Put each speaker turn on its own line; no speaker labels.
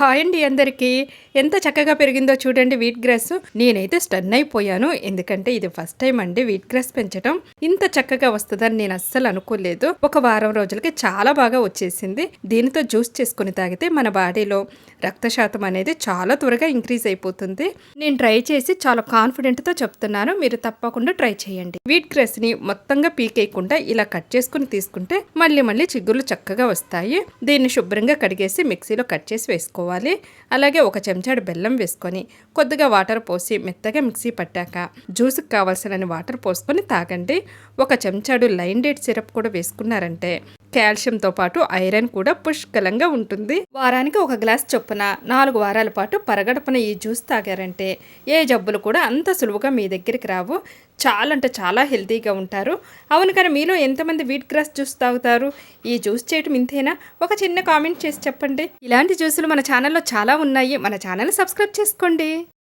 Hi అండి అందరికీ. ఎంత చక్కగా పెరిగిందో చూడండి వీట్ గ్రాస్ నేనైతే స్టన్ అయిపోయాను. ఎందుకంటే ఇది ఫస్ట్ టైం అండి వీట్ గ్రాస్ పెంచడం ఇంత చక్కగా వస్తుందని నేను అస్సలు అనుకోలేదు. ఒక వారం రోజులకి చాలా బాగా వచ్చేసింది. దీనితో జ్యూస్ చేసుకుని తాగితే మన బాడీలో రక్త శాతం అనేది చాలా త్వరగా ఇంక్రీజ్ అయిపోతుంది. నేను ట్రై చేసి చాలా కాన్ఫిడెంట్తో చెప్తున్నాను. మీరు తప్పకుండా ట్రై చేయండి. వీట్ గ్రాస్ని మొత్తంగా పీకేయకుండా ఇలా కట్ చేసుకుని తీసుకుంటే మళ్ళీ మళ్ళీ చిగుర్లు చక్కగా వస్తాయి. దీన్ని శుభ్రంగా కడిగేసి మిక్సీలో కట్ చేసి వేసుకోవాలి. అలాగే ఒక చెంచాడు బెల్లం వేసుకొని కొద్దిగా వాటర్ పోసి మెత్తగా మిక్సీ పట్టాక జ్యూస్కి కావాల్సిన వాటర్ పోసుకొని తాగండి. ఒక చెంచాడు లైన్ డేట్ సిరప్ కూడా వేసుకున్నారంటే కాల్షియంతో పాటు ఐరన్ కూడా పుష్కలంగా ఉంటుంది. వారానికి ఒక గ్లాస్ చొప్పున నాలుగు వారాల పాటు పరగడపన ఈ జ్యూస్ తాగారంటే ఏ జబ్బులు కూడా అంత సులువుగా మీ దగ్గరికి రావు. చాలా అంటే చాలా హెల్తీగా ఉంటారు. అవును కానీ మీలో ఎంతమంది వీట్ గ్రాస్ జ్యూస్ తాగుతారు? ఈ జ్యూస్ చేయటం ఇంతేనా? ఒక చిన్న కామెంట్ చేసి చెప్పండి. ఇలాంటి జ్యూసులు మన ఛానల్లో చాలా ఉన్నాయి. మన ఛానల్ సబ్స్క్రైబ్ చేసుకోండి.